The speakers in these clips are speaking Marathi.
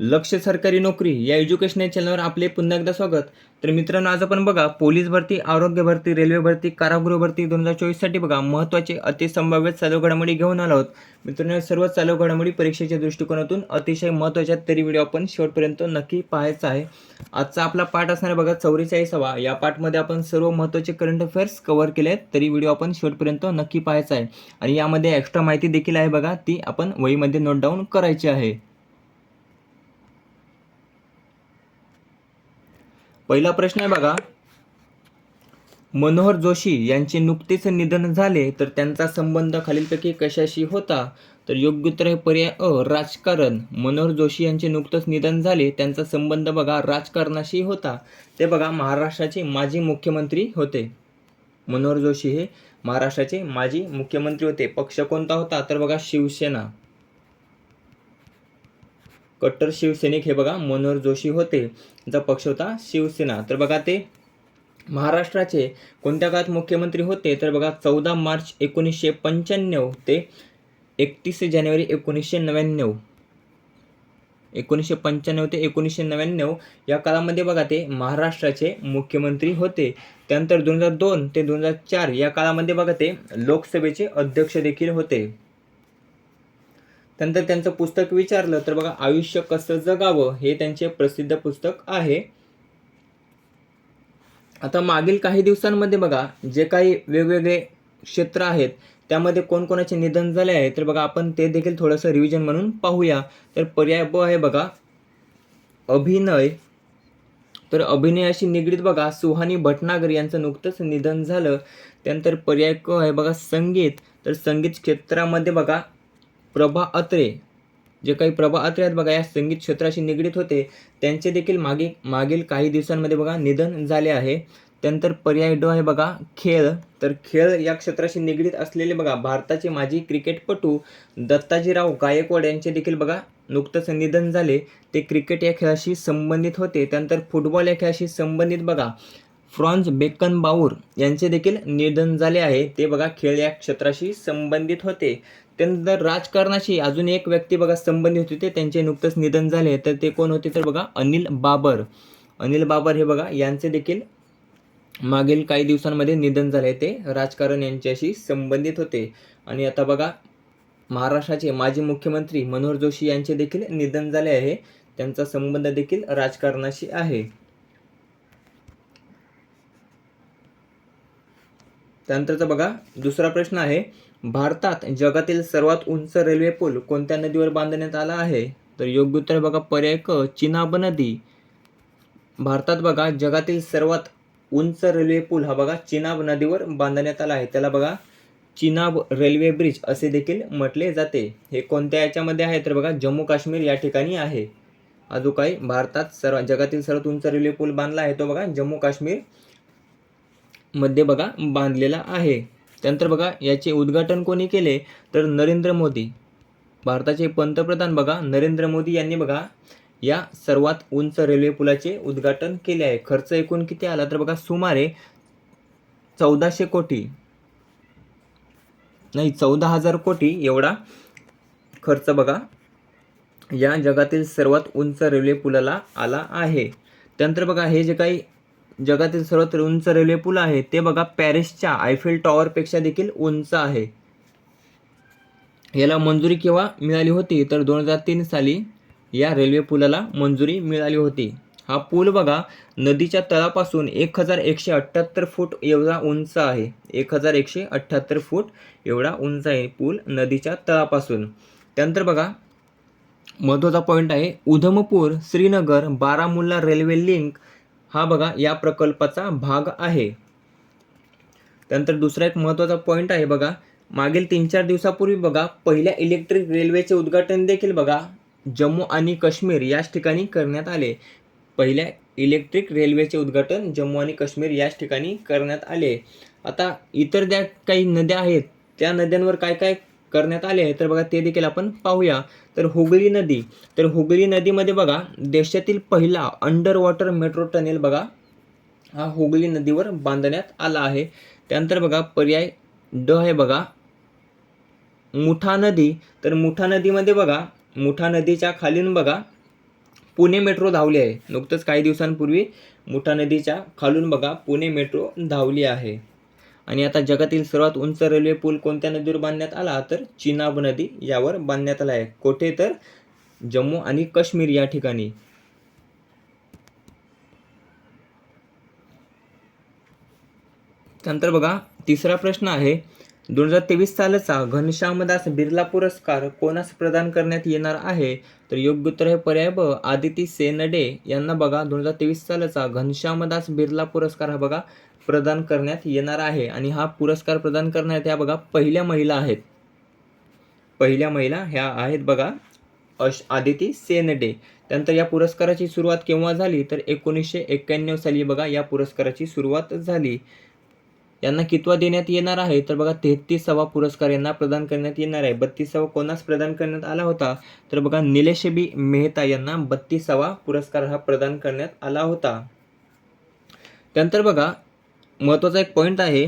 लक्ष सरकारी नोकरी या एज्युकेशनल चॅनलवर आपले पुन्हा एकदा स्वागत. तर मित्रांनो आज आपण बघा पोलीस भरती आरोग्य भरती रेल्वे भरती कारागृह भरती दोन हजार चोवीससाठी बघा महत्त्वाचे अतिसंभाव्य चालू घडामोडी घेऊन आलो आहोत. मित्रांनो सर्व चालू घडामोडी परीक्षेच्या दृष्टिकोनातून अतिशय महत्त्वाच्या तरी व्हिडिओ आपण शेवटपर्यंत नक्की पाहायचा आहे. आजचा आपला पाठ असणार बघा चौवेचाळीसावा या पाठमध्ये आपण सर्व महत्त्वाचे करंट अफेअर्स कव्हर केले आहेत तरी व्हिडिओ आपण शेवटपर्यंत नक्की पाहायचा आहे. आणि यामध्ये एक्स्ट्रा माहिती देखील आहे बघा ती आपण वहीमध्ये नोट डाऊन करायची आहे. पहिला प्रश्न आहे बघा. मनोहर जोशी यांचे नुकतेच निधन झाले तर त्यांचा संबंध खालीलपैकी कशाशी होता? तर योग्य उत्तर हे पर्याय अ राजकारण. मनोहर जोशी यांचे नुकतंच निधन झाले त्यांचा संबंध बघा राजकारणाशी होता. ते बघा महाराष्ट्राचे माजी मुख्यमंत्री होते. मनोहर जोशी हे महाराष्ट्राचे माजी मुख्यमंत्री होते. पक्ष कोणता होता? तर बघा शिवसेना. कट्टर शिवसैनिक हे बघा मनोहर जोशी होते. त्यांचा पक्ष होता शिवसेना. तर बघा ते महाराष्ट्राचे कोणत्या काळात मुख्यमंत्री होते? तर बघा चौदा मार्च एकोणीसशे पंच्याण्णव ते एकतीस जानेवारी एकोणीसशे नव्याण्णव. एकोणीसशे पंच्याण्णव ते एकोणीसशे नव्याण्णव या काळामध्ये बघा ते महाराष्ट्राचे मुख्यमंत्री होते. त्यानंतर दोन हजार दोन ते दोन हजार चार या काळामध्ये बघा ते लोकसभेचे अध्यक्ष देखील होते. त्यानंतर त्यांचं पुस्तक विचारलं तर बघा आयुष्य कसं जगावं हे त्यांचे प्रसिद्ध पुस्तक आहे. आता मागील काही दिवसांमध्ये बघा जे काही वेगवेगळे क्षेत्र आहेत त्यामध्ये कोणकोणाचे निधन झाले आहे तर बघा आपण ते देखील थोडंसं रिव्हिजन म्हणून पाहूया. तर पर्याय ब आहे बघा अभिनय. तर अभिनयाशी निगडीत बघा सुहानी भटनागर यांचं नुकतंच निधन झालं. त्यानंतर पर्याय क आहे बघा संगीत. तर संगीत क्षेत्रामध्ये बघा प्रभा अत्रे जे काही प्रभा अत्रे आहेत बघा या संगीत क्षेत्राशी निगडीत होते त्यांचे देखील मागे मागील काही दिवसांमध्ये बघा निधन झाले आहे. त्यानंतर पर्याय डो आहे बघा खेळ. तर खेळ या क्षेत्राशी निगडीत असलेले बघा भारताचे माजी क्रिकेटपटू दत्ताजीराव गायकवाड यांचे देखील बघा नुकतंच निधन झाले. ते क्रिकेट या खेळाशी संबंधित होते. त्यानंतर फुटबॉल या खेळाशी संबंधित बघा फ्रॉन्झ बेकन बाऊर यांचे देखील निधन झाले आहे. ते बघा खेळ या क्षेत्राशी संबंधित होते. त्यानंतर राजकारणाशी अजून एक व्यक्ती बघा संबंधित होते त्यांचे नुकतंच निधन झाले. तर ते कोण होते तर बघा अनिल बाबर. अनिल बाबर हे बघा यांचे देखील मागील काही दिवसांमध्ये निधन झाले. ते राजकारण यांच्याशी संबंधित होते. आणि आता बघा महाराष्ट्राचे माजी मुख्यमंत्री मनोहर जोशी यांचे देखील निधन झाले आहे. त्यांचा संबंध देखील राजकारणाशी आहे. त्यानंतरचा बघा दुसरा प्रश्न आहे भारतात जगातील सर्वात उंच रेल्वे पूल कोणत्या नदीवर बांधण्यात आला आहे? तर योग्य उत्तर बघा पर्याय क चिनाब नदी. भारतात बघा जगातील सर्वात उंच रेल्वे पूल हा बघा चिनाब नदीवर बांधण्यात आला आहे. त्याला बघा चिनाब रेल्वे ब्रिज असे देखील म्हटले जाते. हे कोणत्या याच्यामध्ये आहे? तर बघा जम्मू काश्मीर या ठिकाणी आहे. अजून काही भारतात सर्व जगातील सर्वात उंच रेल्वे पूल बांधला आहे तो बघा जम्मू काश्मीर मध्ये बघा बांधलेला आहे. त्यानंतर बघा याचे उद्घाटन कोणी केले? तर नरेंद्र मोदी. भारताचे पंतप्रधान बघा नरेंद्र मोदी यांनी बघा या सर्वात उंच रेल्वे पुलाचे उद्घाटन केले आहे. खर्च एकूण किती आला? तर बघा सुमारे चौदाशे कोटी. नाही चौदा हजार कोटी एवढा खर्च बघा या जगातील सर्वात उंच रेल्वे पुलाला आला आहे. त्यानंतर बघा हे जे काही जगातील सर्वात उंच रेल्वे पूल आहे. ते बघा पॅरिसच्या आयफेल टॉवरपेक्षा देखील उंच आहे. याला मंजुरी केव्हा मिळाली होती? तर दोन हजार तीन साली या रेल्वे पुलाला मंजुरी मिळाली होती. हा पूल बघा नदीच्या तळापासून एक हजार एकशे अठ्ठ्याहत्तर फूट एवढा उंच आहे. एक हजार एकशे अठ्ठ्याहत्तर फूट एवढा उंच आहे पूल नदीच्या तळापासून. त्यानंतर बघा महत्त्वाचा पॉईंट आहे. उधमपूर श्रीनगर बारामुल्ला रेल्वे लिंक हा बघा या प्रकल्पाचा भाग आहे. त्यानंतर दुसरा एक महत्त्वाचा पॉईंट आहे बघा. मागील तीन चार दिवसापूर्वी बघा पहिल्या इलेक्ट्रिक रेल्वेचे उद्घाटन देखील बघा जम्मू आणि काश्मीर याच ठिकाणी करण्यात आले. पहिल्या इलेक्ट्रिक रेल्वेचे उद्घाटन जम्मू आणि काश्मीर याच ठिकाणी करण्यात आले. आता इतर ज्या काही नद्या आहेत त्या नद्यांवर काय काय करण्यात आले आहे. तर बघा ते देखील आपण पाहूया. तर हुगळी नदी तर हुगळी नदीमध्ये बघा देशातील पहिला अंडर वॉटर मेट्रो टनेल बघा हा हुगळी नदीवर बांधण्यात आला आहे. त्यानंतर बघा पर्याय ड आहे बघा मुठा नदी. तर मुठा नदीमध्ये बघा मुठा नदीच्या खालून बघा पुणे मेट्रो धावली आहे. नुकतंच काही दिवसांपूर्वी मुठा नदीच्या खालून बघा पुणे मेट्रो धावली आहे. आणि आता जगातील सर्वात उंच रेल्वे पूल कोणत्या नदीवर बांधण्यात आला? तर चिनाब नदी यावर बांधण्यात आला आहे. कोठे? तर जम्मू आणि काश्मीर या ठिकाणी. त्यानंतर बघा तिसरा प्रश्न आहे. दोन हजार तेवीस सालचा घनश्यामदास बिर्ला पुरस्कार कोणास प्रदान करण्यात येणार आहे? तर योग्य उत्तर हे पर्याय ब आदिती सेनडे. यांना बघा दोन हजार तेवीस सालचा घनश्यामदास बिर्ला पुरस्कार हा बघा प्रदान करण्यात येणार आहे. आणि हा पुरस्कार प्रदान करण्यात ह्या बघा पहिल्या महिला आहेत. पहिल्या महिला ह्या आहेत बघा अश आदिती सेनडे. त्यानंतर या पुरस्काराची सुरुवात केव्हा झाली? तर एकोणीसशे एक्क्याण्णव साली बघा या पुरस्काराची सुरुवात झाली. यांना कितवा देण्यात येणार आहे? तर बघा तेहतीसावा पुरस्कार यांना प्रदान करण्यात येणार आहे. बत्तीसावा कोणास प्रदान करण्यात आला होता? तर बघा निलेश बी मेहता यांना बत्तीसावा पुरस्कार हा प्रदान करण्यात आला होता. त्यानंतर बघा महत्त्वाचा एक पॉईंट आहे.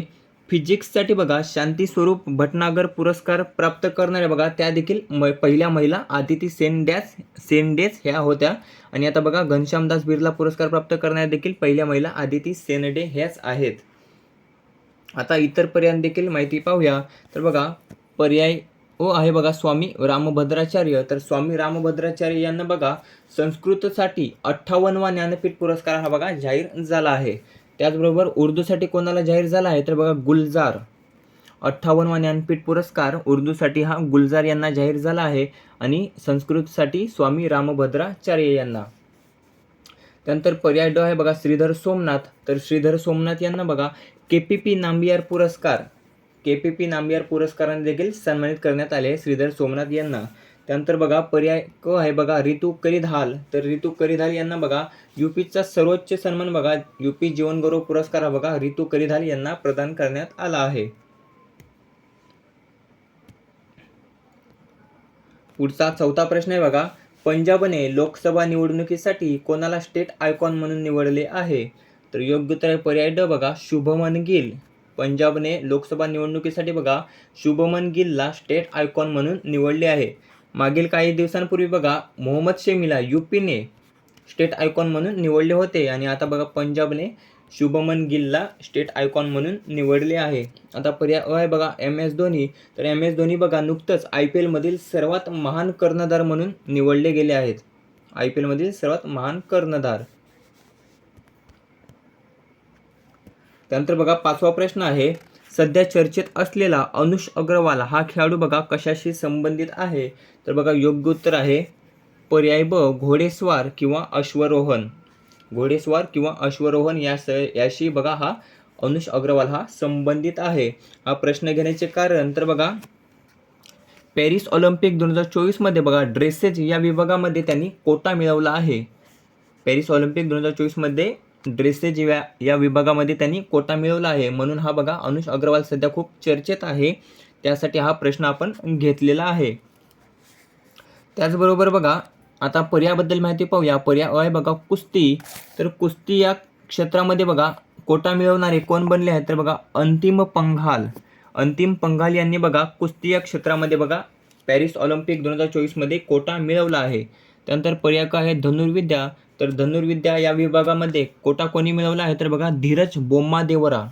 फिजिक्ससाठी बघा शांती स्वरूप भटनागर पुरस्कार प्राप्त करणाऱ्या बघा त्या देखील म पहिल्या महिला आदिती सेनडॅस सेनडेस ह्या होत्या. आणि आता बघा घनश्यामदास बिर्ला पुरस्कार प्राप्त करणाऱ्या देखील पहिल्या महिला आदिती सेनडे ह्याच आहेत. आता इतर पर्याय देखील माहिती पाहूया. तर बघा पर्याय ओ आहे बघा स्वामी रामभद्राचार्य. तर स्वामी रामभद्राचार्य यांना बघा संस्कृतसाठी अठ्ठावन्नवा ज्ञानपीठ पुरस्कार हा बघा जाहीर झाला आहे. त्याचबरोबर उर्दूसाठी कोणाला जाहीर झाला आहे तर बघा गुलजार. अठ्ठावन्नवा ज्ञानपीठ पुरस्कार उर्दूसाठी हा गुलजार यांना जाहीर झाला आहे आणि संस्कृतसाठी स्वामी रामभद्राचार्य यांना. त्यानंतर पर्याय ड आहे बघा श्रीधर सोमनाथ. तर श्रीधर सोमनाथ यांना बघा के पी पी नांबियार पुरस्कार. के पी पी नांबियार पुरस्काराने देखील सन्मानित करण्यात आले श्रीधर सोमनाथ यांना. त्यानंतर बघा पर्याय क आहे बघा रितू करिधाल. तर रितू करिधाल यांना बघा युपीचा सर्वोच्च सन्मान बघा युपी जीवनगौरव पुरस्कार हा बघा रितू करिधाल यांना प्रदान करण्यात आला आहे. पुढचा चौथा प्रश्न आहे बघा पंजाबने लोकसभा निवडणुकीसाठी कोणाला स्टेट आयकॉन म्हणून निवडले आहे? तर योग्य तर पर्याय ड बघा शुभमन गिल. पंजाबने लोकसभा निवडणुकीसाठी बघा शुभमन गिलला स्टेट आयकॉन म्हणून निवडले आहे. मागील काही दिवसांपूर्वी बघा मोहम्मद शेमीला यूपीने स्टेट आयकॉन म्हणून निवडले होते आणि आता बघा पंजाबने शुभमन गिलला स्टेट आयकॉन म्हणून निवडले आहे. आता पर्याय अ आहे बघा एम एस धोनी. तर एम एस धोनी बघा नुकतंच आय पी एलमधील सर्वात महान कर्णधार म्हणून निवडले गेले आहेत. आय पी एलमधील सर्वात महान कर्णधार. त्यानंतर बघा पाचवा प्रश्न आहे सध्या चर्चेत असलेला अनुष अग्रवाल हा खेळाडू बघा कशाशी संबंधित आहे? तर बघा योग्य उत्तर आहे पर्याय ब घोडेस्वार किंवा अश्वरोहण. घोडेस्वार किंवा अश्वरोहण या स याशी बघा हा अनुष अग्रवाल हा संबंधित आहे. हा प्रश्न घेण्याचे कारण तर बघा पॅरिस ऑलिम्पिक दोन हजार चोवीसमध्ये बघा ड्रेसेज या विभागामध्ये त्यांनी कोटा मिळवला आहे. पॅरिस ऑलिम्पिक दोन हजार चोवीसमध्ये ड्रेसेज या या विभागामध्ये त्यांनी कोटा मिळवला आहे. म्हणून हा बघा अनुष अग्रवाल सध्या खूप चर्चेत आहे. त्यासाठी हा प्रश्न आपण घेतलेला आहे. त्याचबरोबर बघा आता पर्याबद्दल माहिती पाहूया. पर्याय अय आहे बघा कुस्ती. तर कुस्ती या क्षेत्रामध्ये बघा कोटा मिळवणारे कोण बनले आहेत? तर बघा अंतिम पंघाल. अंतिम पंघाल यांनी बघा कुस्ती या क्षेत्रामध्ये बघा पॅरिस ऑलिम्पिक दोन हजार चोवीसमध्ये कोटा मिळवला आहे. त्यानंतर पर्याय काय आहे धनुर्विद्या. तर धनुर्विद्या या विभागामध्ये कोटा कोणी मिळवला आहे? तर बघा धीरज बोम्मादेवरा.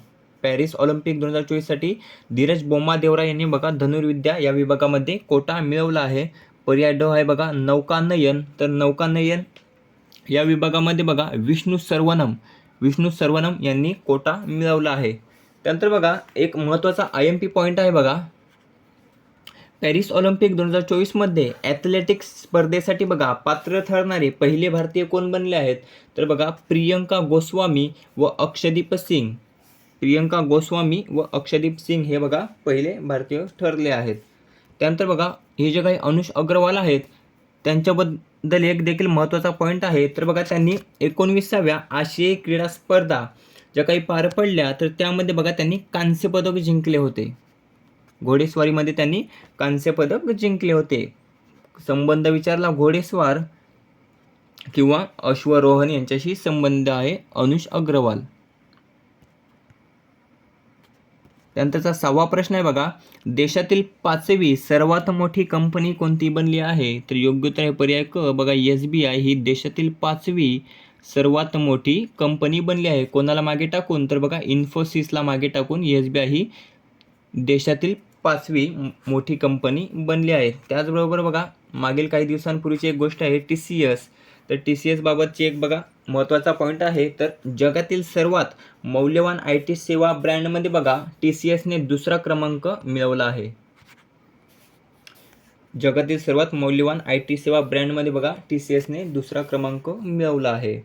पॅरिस ऑलिम्पिक दोन हजार चोवीससाठी धीरज बोम्मादेवरा यांनी बघा धनुर्विद्या या विभागामध्ये कोटा मिळवला आहे. पर्याय ड आहे बघा नौकानयन तर नौकानयन या विभागामध्ये बघा विष्णू सर्वनम विष्णू सर्वनम यांनी कोटा मिळवला आहे. त्यानंतर बघा एक महत्त्वाचा आय एम पी पॉईंट आहे बघा. पॅरिस ऑलिम्पिक दोन हजार चोवीसमध्ये ॲथलेटिक्स स्पर्धेसाठी बघा पात्र ठरणारे पहिले भारतीय कोण बनले आहेत? तर बघा प्रियंका गोस्वामी व अक्षदीप सिंग. प्रियंका गोस्वामी व अक्षदीप सिंग हे बघा पहिले भारतीय ठरले आहेत. त्यानंतर बघा हे जे काही अनुष अग्रवाल आहेत त्यांच्याबद्दल एक देखील महत्त्वाचा पॉईंट आहे. तर बघा त्यांनी एकोणवीसाव्या आशियाई क्रीडा स्पर्धा ज्या काही पार पडल्या तर त्यामध्ये बघा त्यांनी कांस्यपदक जिंकले होते. घोडेस्वारीमध्ये त्यांनी कांस्यपदक जिंकले होते. संबंध विचारला घोडेस्वार किंवा अश्वरोहन यांच्याशी संबंध आहे अनुष अग्रवाल. त्यानंतरचा सहावा प्रश्न आहे बघा. देशातील पाचवी सर्वात मोठी कंपनी कोणती बनली आहे? तर योग्य उत्तर आहे पर्याय क. बघा एस बी आय ही देशातील पाचवी सर्वात मोठी कंपनी बनली आहे. कोणाला मागे टाकून? तर बघा इन्फोसिसला मागे टाकून एस बी आय ही देशातील पाचवी मोठी कंपनी बनली आहे. त्याचबरोबर बघा मागील काही दिवसांपूर्वीची एक गोष्ट आहे टी सी एस. तर टी सी एसबाबतची एक बघा महत्त्वाचा पॉईंट आहे. तर जगातील सर्वात मौल्यवान आय टी सेवा ब्रँडमध्ये बघा टी सी एसने दुसरा क्रमांक मिळवला आहे. जगातील सर्वात मौल्यवान आय टी सेवा ब्रँडमध्ये बघा टी सी एसने दुसरा क्रमांक मिळवला आहे.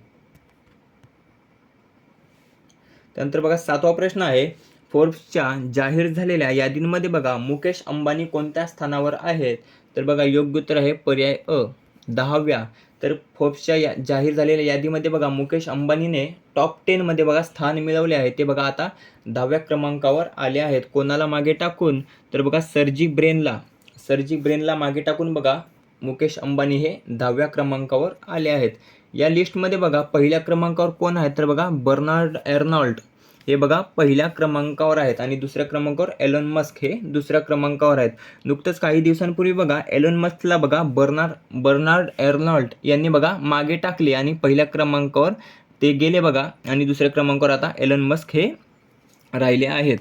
त्यानंतर बघा सातवा प्रश्न आहे. फोर्ब्सच्या जाहीर झालेल्या यादींमध्ये बघा मुकेश अंबानी कोणत्या स्थानावर आहेत? तर बघा योग्य उत्तर आहे पर्याय अ दहाव्या. तर फोर्ब्सच्या या जाहीर झालेल्या यादीमध्ये बघा मुकेश अंबानीने टॉप टेनमध्ये बघा स्थान मिळवले आहे. ते बघा आता दहाव्या क्रमांकावर आले आहेत. कोणाला मागे टाकून? तर बघा सरजी ब्रेनला. सरजी ब्रेनला मागे टाकून बघा मुकेश अंबानी हे दहाव्या क्रमांकावर आले आहेत. या लिस्टमध्ये बघा पहिल्या क्रमांकावर कोण आहेत तर बघा बर्नार्ड एर्नॉल्ड. हे बघा पहिल्या क्रमांकावर आहेत आणि दुसऱ्या क्रमांकावर एलोन मस्क हे दुसऱ्या क्रमांकावर आहेत. नुकतंच काही दिवसांपूर्वी बघा एलोन मस्कला बघा बर्नार्ड बर्नार्ड एर्नॉल्ट यांनी बघा मागे टाकले आणि पहिल्या क्रमांकावर ते गेले बघा आणि दुसऱ्या क्रमांकावर आता एलन मस्क हे राहिले आहेत.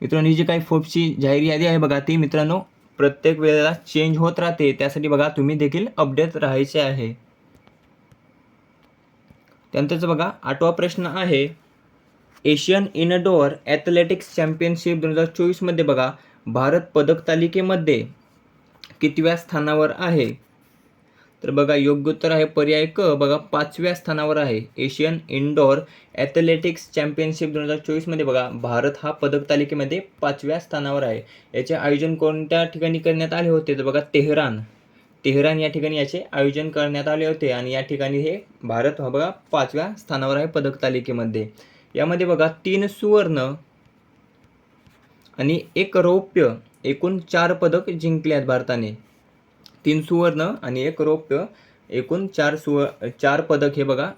मित्रांनो ही जी काही फोर्ब्सची जाहीर यादी आहे बघा ती मित्रांनो प्रत्येक वेळेला चेंज होत राहते. त्यासाठी बघा तुम्ही देखील अपडेट राहायचे आहे. त्यानंतरचं बघा आठवा प्रश्न आहे. एशियन इनडोअर ॲथलेटिक्स चॅम्पियनशिप दोन हजार चोवीसमध्ये बघा भारत पदक तालिकेमध्ये कितव्या स्थानावर आहे? तर बघा योग्य उत्तर आहे पर्याय क. बघा पाचव्या स्थानावर आहे. एशियन इनडोअर ॲथलेटिक्स चॅम्पियनशिप दोन हजार चोवीसमध्ये बघा भारत हा पदक तालिकेमध्ये पाचव्या स्थानावर आहे. याचे आयोजन कोणत्या ठिकाणी करण्यात आले होते? तर बघा तेहरान. तेहरान या ठिकाणी याचे आयोजन करण्यात आले होते आणि या ठिकाणी हे भारत हा बघा पाचव्या स्थानावर आहे पदक तालिकेमध्ये. यामध्ये बघा तीन सुवर्ण आणि एक रौप्य एकूण चार पदक जिंकले आहेत भारताने. तीन सुवर्ण आणि एक रौप्य एकूण चार सुव चार पदक हे बघा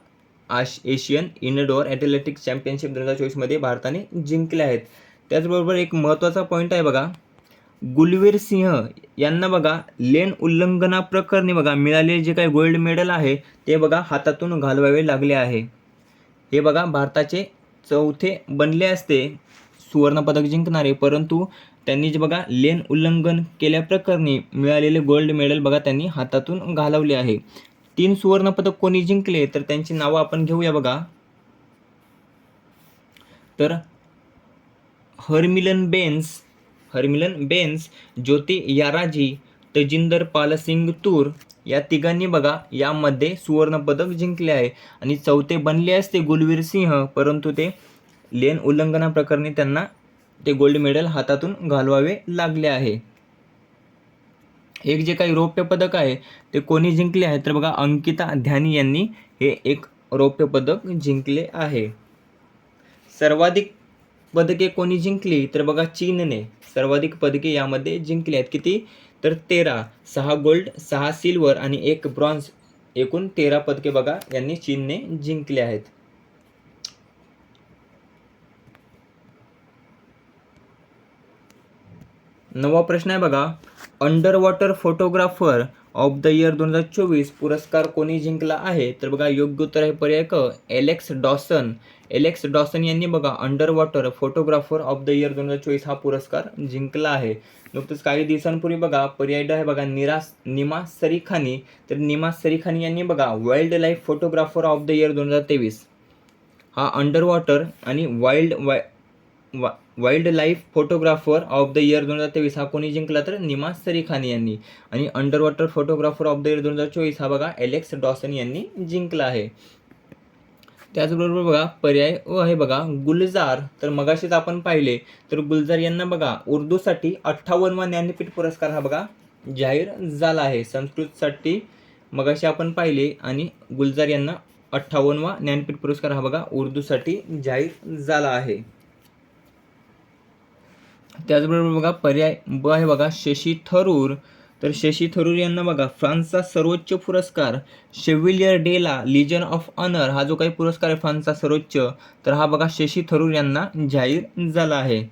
आश एशियन इनडोअर ॲथलेटिक्स चॅम्पियनशिप दोन हजार चोवीसमध्ये भारताने जिंकले आहेत. त्याचबरोबर एक महत्त्वाचा पॉईंट आहे बघा गुलवीर सिंह यांना बघा लेन उल्लंघनाप्रकरणी बघा मिळालेले जे काही गोल्ड मेडल आहे ते बघा हातातून घालवावे लागले आहे. हे बघा भारताचे चौथे बनले असते. सुवर्णपदक जिंकणारे परंतु त्यांनी जे बघा लेन उल्लंघन केल्याप्रकरणी मिळालेले गोल्ड मेडल बघा त्यांनी हातातून घालवले आहे. तीन सुवर्णपदक कोणी जिंकले तर त्यांची नावं आपण घेऊया बघा. तर हरमिलन बेन्स हरमिलन बेन्स ज्योती याराजी तजिंदर पालसिंग तूर या तिघांनी बघा यामध्ये सुवर्णपदक जिंकले आहे आणि चौथे बनले असते गुलवीर सिंह परंतु ते लेन उल्लंघनाप्रकरणी त्यांना ते गोल्ड मेडल हातातून घालवावे लागले आहे. एक जे काही रौप्य पदक आहे ते कोणी जिंकले आहे? तर बघा अंकिता ध्यानी यांनी हे एक रौप्य पदक जिंकले आहे. सर्वाधिक पदके कोणी जिंकली? तर बघा चीनने सर्वाधिक पदके यामध्ये जिंकली आहेत. किती? तर तेरा सहा गोल्ड सहा सिल्वर आणि एक ब्रॉन्झ एकूण तेरा पदके बघा यांनी चीनने जिंकले आहेत. नवा प्रश्न आहे बघा. Under water photographer of the year दोन हजार चोवीस पुरस्कार कोणी जिंकला आहे? तर बघा योग्य उत्तर आहे पर्याय क एलेक्स डॉसन. एलेक्स डॉसन यांनी बघा underwater photographer of the year दोन हजार चोवीस हा पुरस्कार जिंकला आहे. नुकतंच काही दिवसांपूर्वी बघा पर्याय ड आहे बघा निरास निमा सरीखानी. तर निमा सरीखानी यांनी बघा wildlife photographer of the year दोन हजार तेवीस. हा अंडर वॉटर आणि वाईल्ड वाय वा wildlife photographer of the year दोन हजार तेवीस हा कोणी जिंकला तर? निमास सरीखानी यांनी. आणि underwater photographer of the year दोन हजार चोवीस हा बघा एलेक्स डॉसन यांनी जिंकला आहे. त्याचबरोबर बघा पर्याय अ आहे बघा गुलजार. तर मगाशीच आपण पाहिले तर गुलजार यांना बघा उर्दूसाठी अठ्ठावन्नवा ज्ञानपीठ पुरस्कार हा बघा जाहीर झाला आहे. संस्कृतसाठी मगाशी आपण पाहिले आणि गुलजार यांना अठ्ठावन्नवा ज्ञानपीठ पुरस्कार हा बघा उर्दूसाठी जाहीर झाला आहे. त्याचबरोबर बघा पर्याय ब आहे बघा शशी थरूर. तर शशी थरूर यांना बघा फ्रान्सचा सर्वोच्च पुरस्कार शेविलियर डेला लिजन ऑफ ऑनर हा जो काही पुरस्कार आहे फ्रान्सचा सर्वोच्च तर हा बघा शशी थरूर यांना जाहीर झाला आहे.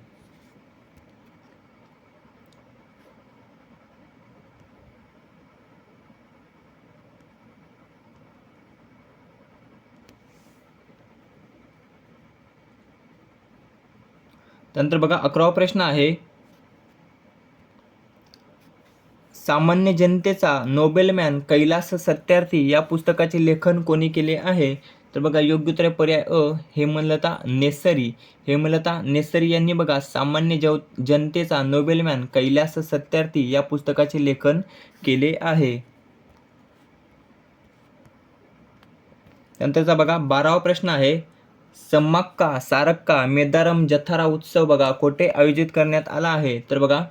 त्यानंतर बघा अकरावा प्रश्न आहे. सामान्य जनतेचा नोबेलमॅन कैलास सत्यार्थी या पुस्तकाचे लेखन कोणी केले आहे? तर बघा योग्य उत्तर पर्याय अ हेमलता नेसरी. हेमलता नेसरी यांनी बघा सामान्य जव जनतेचा नोबेलमॅन कैलास सत्यार्थी या पुस्तकाचे लेखन केले आहे. त्यानंतरचा बघा बारावा प्रश्न आहे. सम्माक्का सारक्का मेदारम जथारा उत्सव बघा. कोठे आयोजित करण्यात आला आहे? तर बघा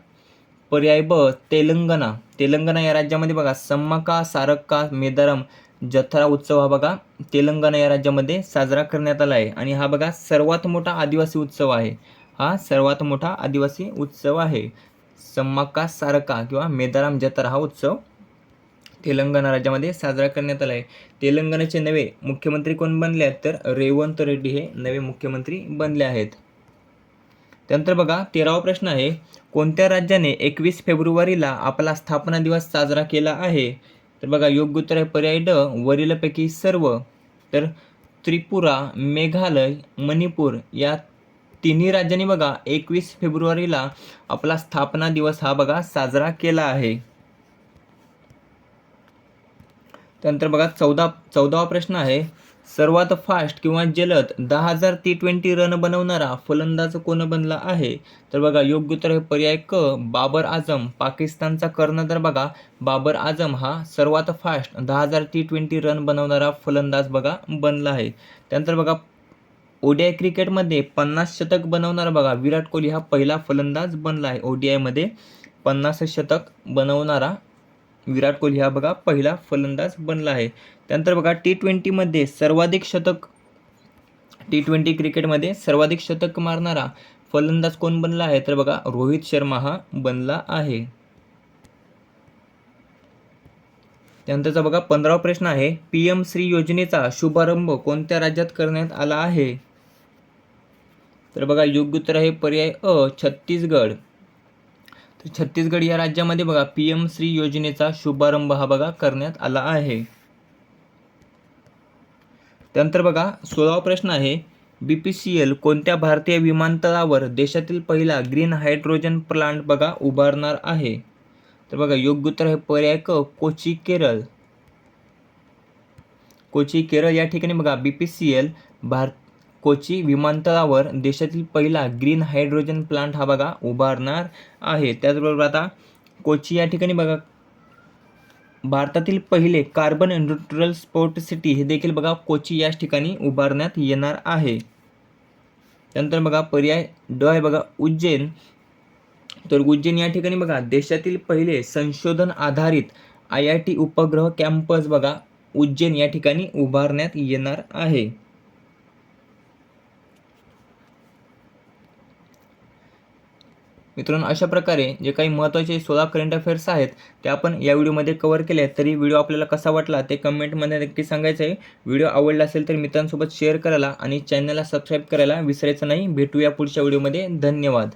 पर्याय ब तेलंगणा. तेलंगणा या राज्यामध्ये बघा सम्माका सारक्का मेदारम जथारा उत्सव हा बघा तेलंगणा या राज्यामध्ये साजरा करण्यात आला आहे. आणि हा बघा सर्वात मोठा आदिवासी उत्सव आहे. हा सर्वात मोठा आदिवासी उत्सव आहे. सम्माका सारका किंवा मेदाराम जत्रा हा उत्सव तेलंगणा राज्यामध्ये साजरा करण्यात आला आहे तेलंगणाचे नवे मुख्यमंत्री कोण बनले आहेत? तर रेवंत रेड्डी हे नवे मुख्यमंत्री बनले आहेत. त्यानंतर बघा तेरावा प्रश्न आहे कोणत्या राज्याने एकवीस फेब्रुवारीला आपला स्थापना दिवस साजरा केला आहे? तर बघा योग्य उत्तर आहे पर्याय ड वरीलपैकी सर्व. तर त्रिपुरा मेघालय मणिपूर या तिन्ही राज्यांनी बघा एकवीस फेब्रुवारीला आपला स्थापना दिवस हा बघा साजरा केला आहे. त्यानंतर बघा चौदा चौदावा प्रश्न आहे. सर्वात फास्ट किंवा जलद दहा हजार टी ट्वेंटी रन बनवणारा फलंदाज कोण बनला आहे? तर बघा योग्य उत्तर आहे पर्याय क बाबर आझम पाकिस्तानचा कर्णधार बघा बाबर आझम हा सर्वात फास्ट दहा हजार टी ट्वेंटी रन बनवणारा फलंदाज बघा बनला आहे. त्यानंतर बघा ओडीआय क्रिकेटमध्ये पन्नास शतक बनवणारा बघा विराट कोहली हा पहिला फलंदाज बनला आहे. ओडीआयमध्ये पन्नास शतक बनवणारा विराट कोहली हा बघा पहिला फलंदाज बनला आहे. त्यानंतर बघा टी ट्वेंटीमध्ये सर्वाधिक शतक टी ट्वेंटी क्रिकेटमध्ये सर्वाधिक शतक मारणारा फलंदाज कोण बनला आहे? तर बघा रोहित शर्मा हा बनला आहे. त्यानंतरचा बघा पंधरावा प्रश्न आहे पी एम श्री योजनेचा शुभारंभ कोणत्या राज्यात करण्यात आला आहे? तर बघा योग्य उत्तर आहे पर्याय अ छत्तीसगड. तर छत्तीसगड या राज्यामध्ये बघा पी एम श्री योजनेचा शुभारंभ हा बघा करण्यात आला आहे. त्यानंतर बघा सोळावा प्रश्न आहे बी पी सी एल कोणत्या भारतीय विमानतळावर देशातील पहिला ग्रीन हायड्रोजन प्लांट बघा उभारणार आहे? तर बघा योग्य उत्तर आहे पर्याय क कोची केरळ कोची केरळ या ठिकाणी बघा B P C L Bharat Kochi विमानतळावर देशातील पहिला ग्रीन हायड्रोजन प्लांट हा बघा उभारणार आहे. त्याचबरोबर आता कोची या ठिकाणी बघा भारतातील पहिले कार्बन न्यूट्रल स्पोर्ट सिटी हे देखील बघा कोची याच ठिकाणी उभारण्यात येणार आहे. त्यानंतर बघा पर्याय ड आहे बघा उज्जैन. तर उज्जैन या ठिकाणी बघा देशातील पहिले संशोधन आधारित आय आय टी उपग्रह कॅम्पस बघा उज्जैन या ठिकाणी उभारण्यात येणार आहे. मित्रांनो अशा प्रकारे जे काही महत्त्वाचे सोळा करंट अफेअर्स आहेत ते आपण या व्हिडिओमध्ये कव्हर केले. आहेत तरी व्हिडिओ आपल्याला कसा वाटला ते कमेंटमध्ये नक्की सांगायचं आहे. व्हिडिओ आवडला असेल तर मित्रांसोबत शेअर करायला आणि चॅनलला सबस्क्राईब करायला विसरायचं नाही. भेटूया पुढच्या व्हिडिओमध्ये. धन्यवाद.